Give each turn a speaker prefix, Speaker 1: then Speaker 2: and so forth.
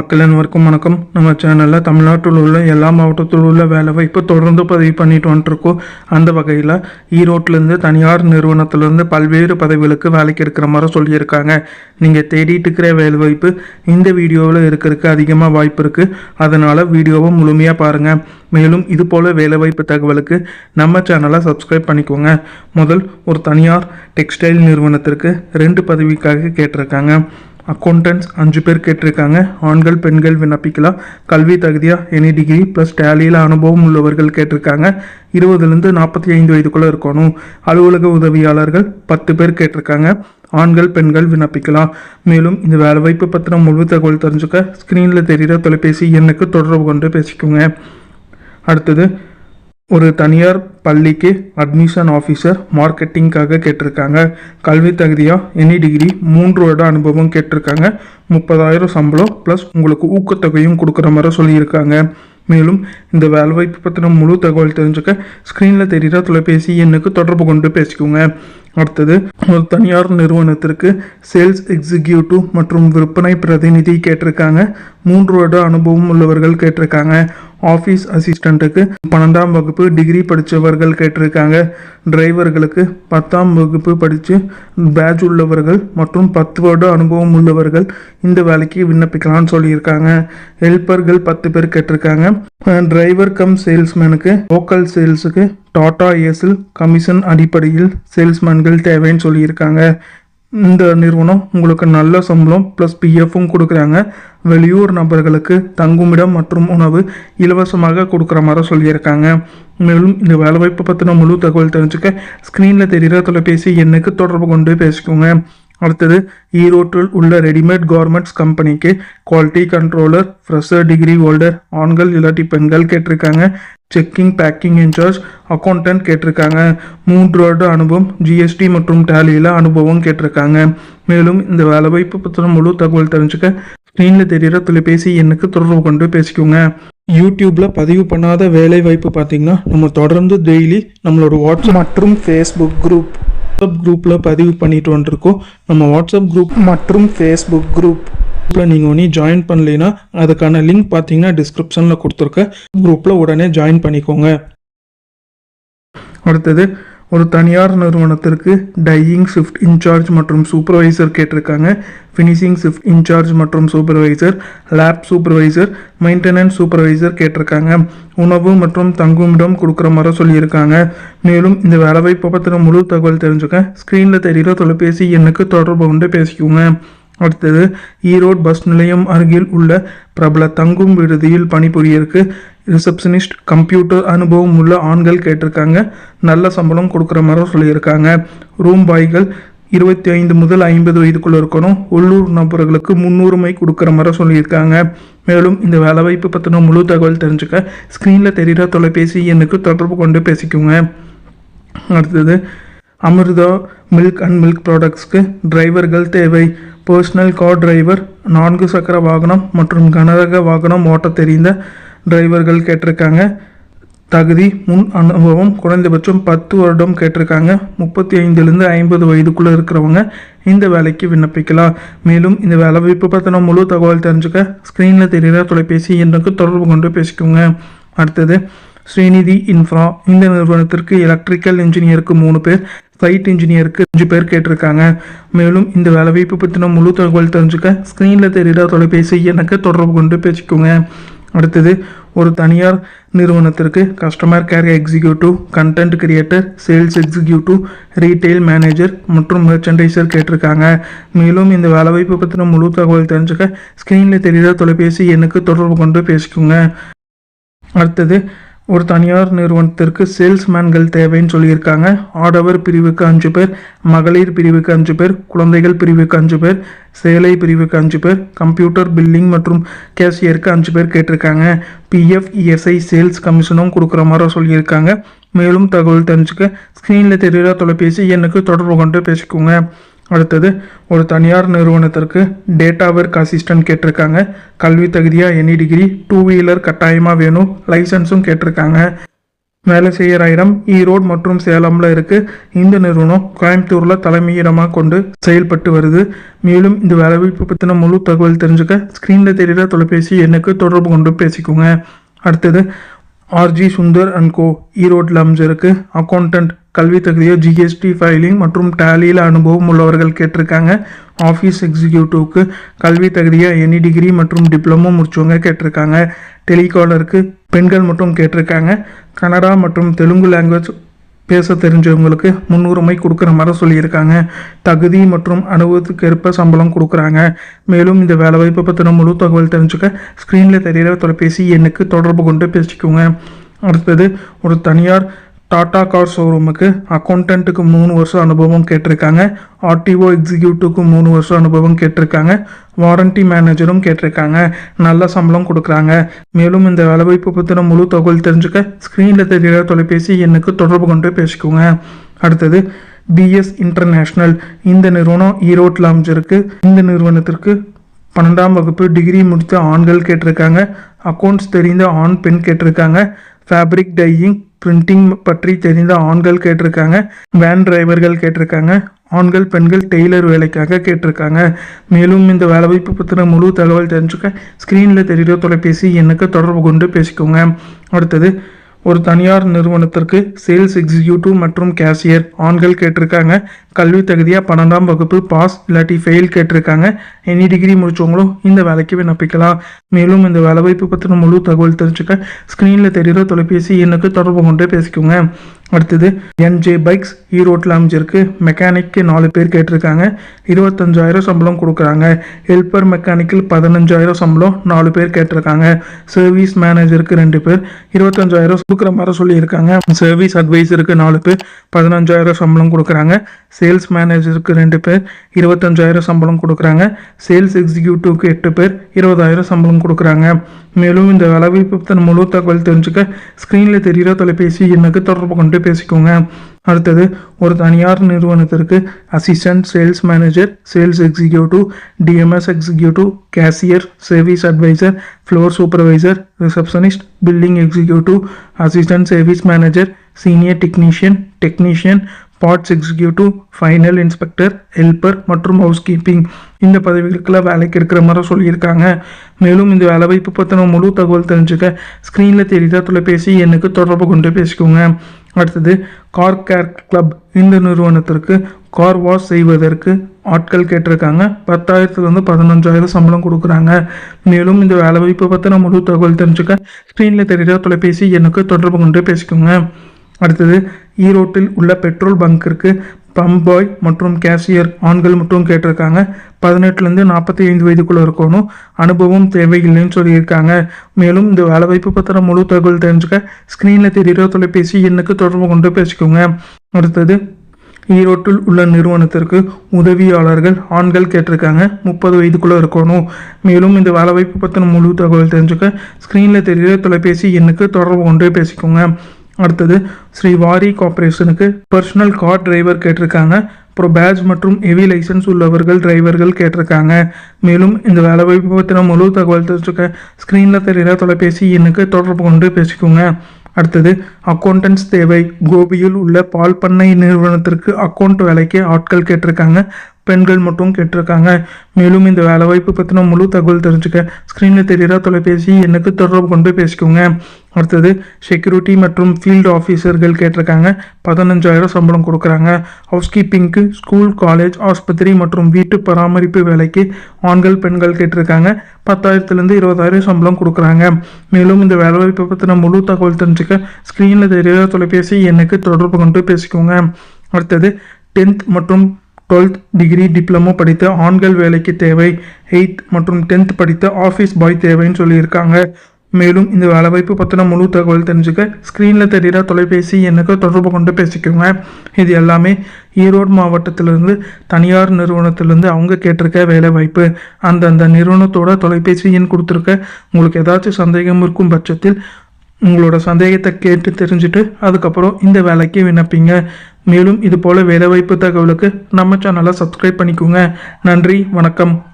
Speaker 1: மக்கள் அனைவருக்கும் வணக்கம். நம்ம சேனலில் தமிழ்நாட்டில் உள்ள எல்லா மாவட்டத்தில் உள்ள வேலை வாய்ப்பு தொடர்ந்து பதிவு பண்ணிட்டு வந்துட்டுருக்கோம் அந்த வகையில் ஈரோட்டிலேருந்து தனியார் நிறுவனத்திலேருந்து பல்வேறு பதவிகளுக்கு வேலைக்கு இருக்கிற மாதிரி சொல்லியிருக்காங்க. நீங்கள் தேடிட்டு இருக்கிற வேலை வாய்ப்பு இந்த வீடியோவில் இருக்கிறதுக்கு அதிகமாக வாய்ப்பு இருக்குது அதனால் வீடியோவை முழுமையாக பாருங்கள் மேலும் இது போல் வேலைவாய்ப்பு தகவலுக்கு நம்ம சேனலை சப்ஸ்கிரைப் பண்ணிக்கோங்க. முதல் ஒரு தனியார் டெக்ஸ்டைல் நிறுவனத்திற்கு ரெண்டு பதவிக்காக கேட்டிருக்காங்க. அக்கௌண்டன்ஸ் அஞ்சு பேர் கேட்டிருக்காங்க. ஆண்கள் பெண்கள் விண்ணப்பிக்கலாம். கல்வி தகுதியாக எனி டிகிரி ப்ளஸ் டேலியில் அனுபவம் உள்ளவர்கள் கேட்டிருக்காங்க. இருபதுலேருந்து நாற்பத்தி ஐந்து வயதுக்குள்ளே இருக்கணும். அலுவலக உதவியாளர்கள் பத்து பேர் கேட்டிருக்காங்க. ஆண்கள் பெண்கள் விண்ணப்பிக்கலாம். மேலும் இந்த வேலைவாய்ப்பு பற்றின முழு தகவல் தெரிஞ்சுக்க ஸ்க்ரீனில் தெரிகிற தொலைபேசி எண்ணுக்கு தொடர்பு கொண்டு பேசிக்கோங்க. அடுத்தது ஒரு தனியார் பள்ளிக்கு அட்மிஷன் ஆஃபீஸர் மார்க்கெட்டிங்காக கேட்டிருக்காங்க. கல்வி தகுதியாக எனி டிகிரி மூன்று வருட அனுபவம் கேட்டிருக்காங்க. முப்பதாயிரம் சம்பளம் ப்ளஸ் உங்களுக்கு ஊக்கத்தொகையும் கொடுக்குற மாதிரி சொல்லியிருக்காங்க. மேலும் இந்த வேலைவாய்ப்பு பற்றின முழு தகவல் தெரிஞ்சுக்க ஸ்க்ரீனில் தெரிகிற தொலைபேசி எண்ணுக்கு தொடர்பு கொண்டு பேசிக்கோங்க. அடுத்தது ஒரு தனியார் நிறுவனத்திற்கு சேல்ஸ் எக்ஸிக்யூட்டிவ் மற்றும் விற்பனை பிரதிநிதி கேட்டிருக்காங்க. மூன்று வருட அனுபவம் உள்ளவர்கள் கேட்டிருக்காங்க. ஆஃபீஸ் அசிஸ்டண்ட்டுக்கு பன்னெண்டாம் வகுப்பு டிகிரி படித்தவர்கள் கேட்டிருக்காங்க. டிரைவர்களுக்கு பத்தாம் வகுப்பு படித்து பேட்ச் உள்ளவர்கள் மற்றும் பத்து வருட அனுபவம் உள்ளவர்கள் இந்த வேலைக்கு விண்ணப்பிக்கலாம்னு சொல்லியிருக்காங்க. ஹெல்ப்பர்கள் பத்து பேர் கேட்டிருக்காங்க. டிரைவர் கம் சேல்ஸ்மேனுக்கு லோக்கல் சேல்ஸுக்கு டாடா ஏஸில் கமிஷன் அடிப்படையில் சேல்ஸ்மேன்கள் தேவைன்னு சொல்லியிருக்காங்க. இந்த நிறுவனம் உங்களுக்கு நல்ல சம்பளம் ப்ளஸ் பிஎஃப்பும் கொடுக்குறாங்க. வெளியூர் நபர்களுக்கு தங்குமிடம் மற்றும் உணவு இலவசமாக கொடுக்குற மாதிரி சொல்லியிருக்காங்க. மேலும் இந்த வேலைவாய்ப்பு பற்றின முழு தகவல் தெரிஞ்சுக்க ஸ்க்ரீனில் தெரிகிற தொலைபேசி எண்ணுக்கு தொடர்பு கொண்டு பேசிக்கோங்க. அடுத்தது ஈரோட்டில் உள்ள ரெடிமேட் கார்மெண்ட்ஸ் கம்பெனிக்கு quality controller fresher degree holder ஆண்கள் இல்லாட்டி பெண்கள் கேட்டிருக்காங்க. செக்கிங் பேக்கிங் இன்சார்ஜ் அக்கௌண்டன்ட் கேட்டிருக்காங்க. மூன்று வருட அனுபவம் ஜிஎஸ்டி மற்றும் டேலியில் அனுபவம் கேட்டிருக்காங்க. மேலும் இந்த வேலைவாய்ப்பு பற்றின முழு தகவல் தெரிஞ்சுக்க ஸ்க்ரீனில் தெரிகிற தொலைபேசி எண்ணுக்கு தொடர்பு கொண்டு பேசிக்கோங்க. யூடியூப்பில் பதிவு பண்ணாத வேலை வாய்ப்பு பார்த்தீங்கன்னா நம்ம தொடர்ந்து டெய்லி நம்மளோட வாட்ஸ்அப் மற்றும் ஃபேஸ்புக் குரூப் வாட்ஸ்அப் குரூப்பில் பதிவு பண்ணிட்டு வந்துருக்கோம். நம்ம வாட்ஸ்அப் குரூப் மற்றும் ஃபேஸ்புக் குரூப் குரூப்பில் நீங்கள் ஒன்றும் ஜாயின் பண்ணலைன்னா அதுக்கான லிங்க் பார்த்தீங்கன்னா டிஸ்கிரிப்ஷனில் கொடுத்துருக்க குரூப்பில் உடனே ஜாயின் பண்ணிக்கோங்க. அடுத்தது ஒரு தனியார் நிறுவனத்திற்கு டையிங் ஷிஃப்ட் இன்சார்ஜ் மற்றும் சூப்பர்வைசர் கேட்டிருக்காங்க. ஃபினிஷிங் ஷிஃப்ட் இன்சார்ஜ் மற்றும் supervisor lab supervisor maintenance supervisor கேட்டிருக்காங்க. உணவு மற்றும் தங்குமிடம் கொடுக்குற மாதிரி சொல்லியிருக்காங்க. மேலும் இந்த வேலைவாய்ப்பை பற்றின முழு தகவல் தெரிஞ்சுக்க ஸ்க்ரீனில் தெரிகிற தொலைபேசி எண்ணுக்கு தொடர்பு கொண்டு பேசிக்கோங்க. அடுத்தது ஈரோடு பஸ் நிலையம் அருகில் உள்ள பிரபல தங்கும் விடுதியில் பணிபுரியருக்கு ரிசப்ஷனிஸ்ட் கம்ப்யூட்டர் அனுபவம் உள்ள ஆண்கள் கேட்டிருக்காங்க. நல்ல சம்பளம் கொடுக்குற மாதிரி சொல்லியிருக்காங்க. ரூம் பாய்கள் இருபத்தி ஐந்து முதல் ஐம்பது வயதுக்குள்ள இருக்கணும். உள்ளூர் நபர்களுக்கு முன்னுரிமை கொடுக்குற மாதிரி சொல்லியிருக்காங்க. மேலும் இந்த வேலைவாய்ப்பு பற்றின முழு தகவல் தெரிஞ்சுக்க ஸ்க்ரீனில் தெரிகிற தொலைபேசி எண்ணுக்கு தொடர்பு கொண்டு பேசிக்கோங்க. அடுத்தது அமிர்தா மில்க் அண்ட் மில்க் ப்ராடக்ட்ஸ்க்கு டிரைவர்கள் தேவை. பர்சனல் கார் டிரைவர் நான்கு சக்கர வாகனம் மற்றும் கனரக வாகனம் ஓட்ட தெரிந்த டிரைவர்கள் கேட்டிருக்காங்க. தகுதி முன் அனுபவம் குறைந்தபட்சம் பத்து வருடம் கேட்டிருக்காங்க. முப்பத்தி ஐந்துலேருந்து ஐம்பது வயதுக்குள்ளே இருக்கிறவங்க இந்த வேலைக்கு விண்ணப்பிக்கலாம். மேலும் இந்த வேலை வாய்ப்பு பற்றின முழு தகவல் தெரிஞ்சுக்க ஸ்க்ரீனில் தெரிகிற தொலைபேசி எண்ணுக்கு தொடர்பு கொண்டு பேசிக்கோங்க. அடுத்தது ஸ்ரீநிதி இன்ஃப்ரா இந்த நிறுவனத்திற்கு எலக்ட்ரிக்கல் இன்ஜினியருக்கு மூணு பேர். ஃப்ளைட் இன்ஜினியருக்கு அஞ்சு பேர் கேட்டிருக்காங்க. மேலும் இந்த வேலைவாய்ப்பு பற்றின முழு தகவல் தெரிஞ்சுக்க ஸ்க்ரீனில் தெரிகிற தொலைபேசி எனக்கு தொடர்பு கொண்டு பேசிக்கோங்க. அடுத்தது ஒரு தனியார் நிறுவனத்திற்கு customer care executive content creator sales executive retail manager மற்றும் மெர்ச்சன்டைசர் கேட்டிருக்காங்க. மேலும் இந்த வேலைவாய்ப்பு பற்றின முழு தகவல் தெரிஞ்சுக்க ஸ்க்ரீனில் தெரிகிற தொலைபேசி எண்ணுக்கு தொடர்பு கொண்டு பேசிக்கோங்க. அடுத்தது ஒரு தனியார் நிறுவனத்திற்கு சேல்ஸ்மேன்கள் தேவைன்னு சொல்லியிருக்காங்க. ஆடவர் பிரிவுக்கு அஞ்சு பேர் மகளிர் பிரிவுக்கு அஞ்சு பேர் குழந்தைகள் பிரிவுக்கு அஞ்சு பேர் சேலை பிரிவுக்கு அஞ்சு பேர் கம்ப்யூட்டர் பில்லிங் மற்றும் கேஷியருக்கு அஞ்சு பேர் கேட்டிருக்காங்க. பிஎஃப் இஎஸ்ஐ சேல்ஸ் கமிஷனும் கொடுக்குற மாதிரி சொல்லியிருக்காங்க. மேலும் தகவல் தெரிஞ்சுக்க ஸ்க்ரீனில் தெரிகிற தொலைபேசி எனக்கு தொடர்பு கொண்டு பேசிக்கோங்க. அடுத்தது ஒரு தனியார் நிறுவனத்திற்கு டேட்டா ஒர்க் அசிஸ்டன்ட் கேட்டிருக்காங்க. கல்வி தகுதியாக எனி டிகிரி டூ வீலர் கட்டாயமாக வேணும் லைசன்ஸும் கேட்டிருக்காங்க. வேலை செய்கிற இடம் ஈரோடு மற்றும் சேலமில் இருக்குது இந்த நிறுவனம் கோயம்புத்தூரில் தலைமையிடமாக கொண்டு செயல்பட்டு வருது. மேலும் இந்த வேலைவாய்ப்பு பற்றின முழு தகவல் தெரிஞ்சுக்க ஸ்க்ரீனில் தெரிகிற தொலைபேசி எண்ணுக்கு தொடர்பு கொண்டு பேசிக்கோங்க. அடுத்தது ஆர்ஜி சுந்தர் அண்ட் கோ ஈரோட்டில் அமைஞ்சிருக்கு. அக்கௌண்டன்ட் கல்வி தகுதியோ ஜிஎஸ்டி ஃபைலிங் மற்றும் டேலியில் அனுபவம் உள்ளவர்கள் கேட்டிருக்காங்க. ஆஃபீஸ் எக்ஸிக்யூட்டிவ்க்கு கல்வி தகுதியாக எனி டிகிரி மற்றும் டிப்ளமோ முடிச்சவங்க கேட்டிருக்காங்க. டெலிகாலருக்கு பெண்கள் மட்டும் கேட்டிருக்காங்க. கனடா மற்றும் தெலுங்கு லாங்குவேஜ் பேச தெரிஞ்சவங்களுக்கு முன்னுரிமை கொடுக்குற மாதிரி சொல்லியிருக்காங்க. தகுதி மற்றும் அனுபவத்துக்கு ஏற்ப சம்பளம் கொடுக்குறாங்க. மேலும் இந்த வேலைவாய்ப்பு பற்றின முழு தகவல் தெரிஞ்சுக்க ஸ்க்ரீனில் தெரிகிற தொலைபேசி எண்ணுக்கு தொடர்பு கொண்டு பேசிக்கோங்க. அடுத்தது ஒரு தனியார் டாடா கார் ஷோரூமுக்கு அக்கௌண்டண்ட்டுக்கு மூணு வருஷம் அனுபவம் கேட்டிருக்காங்க. ஆர்டிஓ எக்ஸிக்யூட்டிவ்க்கு மூணு வருஷம் அனுபவம் கேட்டிருக்காங்க. வாரண்டி மேனேஜரும் கேட்டிருக்காங்க. நல்ல சம்பளம் கொடுக்குறாங்க. மேலும் இந்த வேலைவாய்ப்பு பற்றின முழு தகவல் தெரிஞ்சுக்க ஸ்க்ரீனில் தெரிகிற தொலைபேசி எண்ணுக்கு தொடர்பு கொண்டு பேசிக்கோங்க. அடுத்தது பிஎஸ் இன்டர்நேஷ்னல் இந்த நிறுவனம் ஈரோட்டில் அமைஞ்சிருக்கு இந்த நிறுவனத்திற்கு பன்னெண்டாம் வகுப்பு டிகிரி முடித்த ஆண்கள் கேட்டிருக்காங்க. அக்கௌண்ட்ஸ் தெரிந்த ஆண் பெண் கேட்டிருக்காங்க. ஃபேப்ரிக் டையிங் பிரிண்டிங் பற்றி தெரிந்த ஆண்கள் கேட்டிருக்காங்க வேன் டிரைவர்கள் கேட்டிருக்காங்க ஆண்கள் பெண்கள் டெய்லர் வேலைக்காக கேட்டிருக்காங்க. மேலும் இந்த வேலைவாய்ப்பு பற்றின முழு தகவல் தெரிஞ்சுக்க ஸ்க்ரீனில் தெரிகிற தொலைபேசி எனக்கு தொடர்பு கொண்டு பேசிக்கோங்க. அடுத்தது ஒரு தனியார் நிறுவனத்திற்கு சேல்ஸ் எக்ஸிக்யூட்டிவ் மற்றும் கேஷியர் ஆண்கள் கேட்டிருக்காங்க. கல்வி தகுதியாக பன்னெண்டாம் வகுப்பு பாஸ் இல்லாட்டி ஃபெயில் கேட்டிருக்காங்க. எனி டிகிரி முடிச்சவங்களும் இந்த வேலைக்கு விண்ணப்பிக்கலாம். மேலும் இந்த வேலை வாய்ப்பு பற்றின முழு தகவல் தெரிஞ்சுக்க ஸ்க்ரீனில் தெரிகிற தொலைபேசி எண்ணுக்கு தொடர்பு கொண்டு பேசிக்கோங்க. அடுத்தது என்ஜே பைக்ஸ் ஈரோட்டில் அமைஞ்சிருக்கு. மெக்கானிக்கு நாலு பேர் கேட்டிருக்காங்க. இருபத்தஞ்சாயிரம் சம்பளம் கொடுக்குறாங்க. ஹெல்ப்பர் மெக்கானிக்கில் பதினஞ்சாயிரம் சம்பளம் நாலு பேர் கேட்டிருக்காங்க. சர்வீஸ் மேனேஜருக்கு ரெண்டு பேர். இருபத்தஞ்சாயிரம் கொடுக்குற மாதிரி சொல்லியிருக்காங்க. சர்வீஸ் அட்வைஸருக்கு நாலு பேர். பதினஞ்சாயிரம் சம்பளம் கொடுக்குறாங்க. சேல்ஸ் மேனேஜருக்கு ரெண்டு பேர். இருபத்தஞ்சாயிரம் சம்பளம் கொடுக்குறாங்க. சேல்ஸ் எக்ஸிக்யூட்டிவ்க்கு எட்டு பேர். இருபதாயிரம் சம்பளம் கொடுக்குறாங்க. மேலும் இந்த வேலைவாய்ப்பு முழு தகவல் தெரிஞ்சுக்க ஸ்க்ரீனில் தெரிகிற தொலைபேசி எனக்கு தொடர்பு கொண்டு பேசிக்கோங்க. அடுத்தது ஒரு தனியார் நிறுவனத்திற்கு assistant sales manager sales executive DMS executive cashier service advisor floor supervisor receptionist building executive assistant service manager senior technician technician parts executive final inspector helper மற்றும் ஹவுஸ் கீப்பிங் இந்த பதவிகளுக்கெல்லாம் வேலைக்கு எடுக்கிற மாதிரி சொல்லியிருக்காங்க. மேலும் இந்த வேலைவாய்ப்பு பற்றின முழு தகவல் தெரிஞ்சுக்க ஸ்க்ரீனில் தெரிந்த தொலைபேசி எண்ணுக்கு தொடர்பு கொண்டு பேசிக்கோங்க. அடுத்தது கார் கேர் கிளப் இந்த நிறுவனத்திற்கு கார் வாஷ் செய்வதற்கு ஆட்கள் கேட்டிருக்காங்க. பத்தாயிரத்துலேருந்து பதினஞ்சாயிரம் சம்பளம் கொடுக்குறாங்க. மேலும் இந்த வேலை வாய்ப்பு பற்றி பற்றின முழு தகவல் தெரிஞ்சுக்க ஸ்க்ரீனில் தெரியுற தொலைபேசி எனக்கு தொடர்பு கொண்டு பேசிக்கோங்க. அடுத்தது ஈரோட்டில் உள்ள பெட்ரோல் பங்கிற்கு பம்ப் பாய் மற்றும் கேஷியர் ஆண்கள் மட்டும் கேட்டிருக்காங்க. பதினெட்டுலேருந்து நாற்பத்தி ஐந்து வயதுக்குள்ளே இருக்கணும். அனுபவம் தேவையில்லைன்னு சொல்லியிருக்காங்க. மேலும் இந்த வேலைவாய்ப்பு பத்திரம் முழு தகவல் தெரிஞ்சுக்க ஸ்க்ரீனில் தெரிகிற தொலைபேசி எண்ணுக்கு தொடர்பு கொண்டு பேசிக்கோங்க. அடுத்தது ஈரோட்டில் உள்ள நிறுவனத்திற்கு உதவியாளர்கள் ஆண்கள் கேட்டிருக்காங்க. முப்பது வயதுக்குள்ளே இருக்கணும். மேலும் இந்த வேலைவாய்ப்பு பற்றின முழு தகவல் தெரிஞ்சுக்க ஸ்க்ரீனில் தெரிகிற தொலைபேசி எண்ணுக்கு தொடர்பு கொண்டு பேசிக்கோங்க. அடுத்தது ஸ்ரீ வாரி கார்பரேஷனுக்கு பர்சனல் கார் டிரைவர் கேட்டிருக்காங்க. அப்புறம் பேட்ச் மற்றும் ஹெவி லைசன்ஸ் உள்ளவர்கள் டிரைவர்கள் கேட்டிருக்காங்க. மேலும் இந்த வேலைவாய்ப்பு பற்றின முழு தகவல் தெரிஞ்சுக்க ஸ்க்ரீனில் தெரிகிற தொலைபேசி எண்ணுக்கு தொடர்பு கொண்டு பேசிக்கோங்க. அடுத்தது அக்கௌண்டன்ஸ் தேவை. கோபியில் உள்ள பால் பண்ணை நிறுவனத்திற்கு அக்கௌண்ட் வேலைக்கு ஆட்கள் கேட்டிருக்காங்க. பெண்கள் மட்டும் கேட்டிருக்காங்க. மேலும் இந்த வேலைவாய்ப்பு பற்றின முழு தகவல் தெரிஞ்சுக்க ஸ்க்ரீனில் தெரிகிற தொலைபேசி எனக்கு தொடர்பு கொண்டு பேசிக்கோங்க. அடுத்தது செக்யூரிட்டி மற்றும் ஃபீல்டு ஆஃபீஸர்கள் கேட்டிருக்காங்க. பதினஞ்சாயிரம் சம்பளம் கொடுக்குறாங்க. ஹவுஸ் கீப்பிங்க்கு ஸ்கூல் காலேஜ் ஆஸ்பத்திரி மற்றும் வீட்டு பராமரிப்பு வேலைக்கு ஆண்கள் பெண்கள் கேட்டிருக்காங்க. பத்தாயிரத்துலேருந்து இருபதாயிரம் சம்பளம் கொடுக்குறாங்க. மேலும் இந்த வேலைவாய்ப்பை பற்றின முழு தகவல் தெரிஞ்சுக்க ஸ்க்ரீனில் தெரிகிற தொலைபேசி எனக்கு தொடர்பு கொண்டு பேசிக்கோங்க. அடுத்தது டென்த் மற்றும் டுவெல்த் டிகிரி டிப்ளமோ படித்த ஆண்கள் வேலைக்கு தேவை. எயித் மற்றும் டென்த் படித்த ஆஃபீஸ் பாய் தேவைன்னு சொல்லியிருக்காங்க. மேலும் இந்த வேலைவாய்ப்பு பற்றின முழு தகவல் தெரிஞ்சுக்க ஸ்க்ரீனில் தெரிகிற தொலைபேசி எண்ணுக்கு தொடர்பு கொண்டு பேசிக்கோங்க. இது எல்லாமே ஈரோடு மாவட்டத்திலிருந்து தனியார் நிறுவனத்திலிருந்து அவங்க கேட்டிருக்க வேலை வாய்ப்பு அந்தந்த நிறுவனத்தோட தொலைபேசி எண் கொடுத்துருக்க. உங்களுக்கு ஏதாச்சும் சந்தேகம் இருக்கும் பட்சத்தில் உங்களோட சந்தேகத்தை கேட்டு தெரிஞ்சுட்டு அதுக்கப்புறம் இந்த வேலைக்கு விண்ணப்பிங்க. மேலும் இது போல் வேலைவாய்ப்பு தகவலுக்கு நம்ம சேனலை சப்ஸ்கிரைப் பண்ணிக்கோங்க. நன்றி வணக்கம்.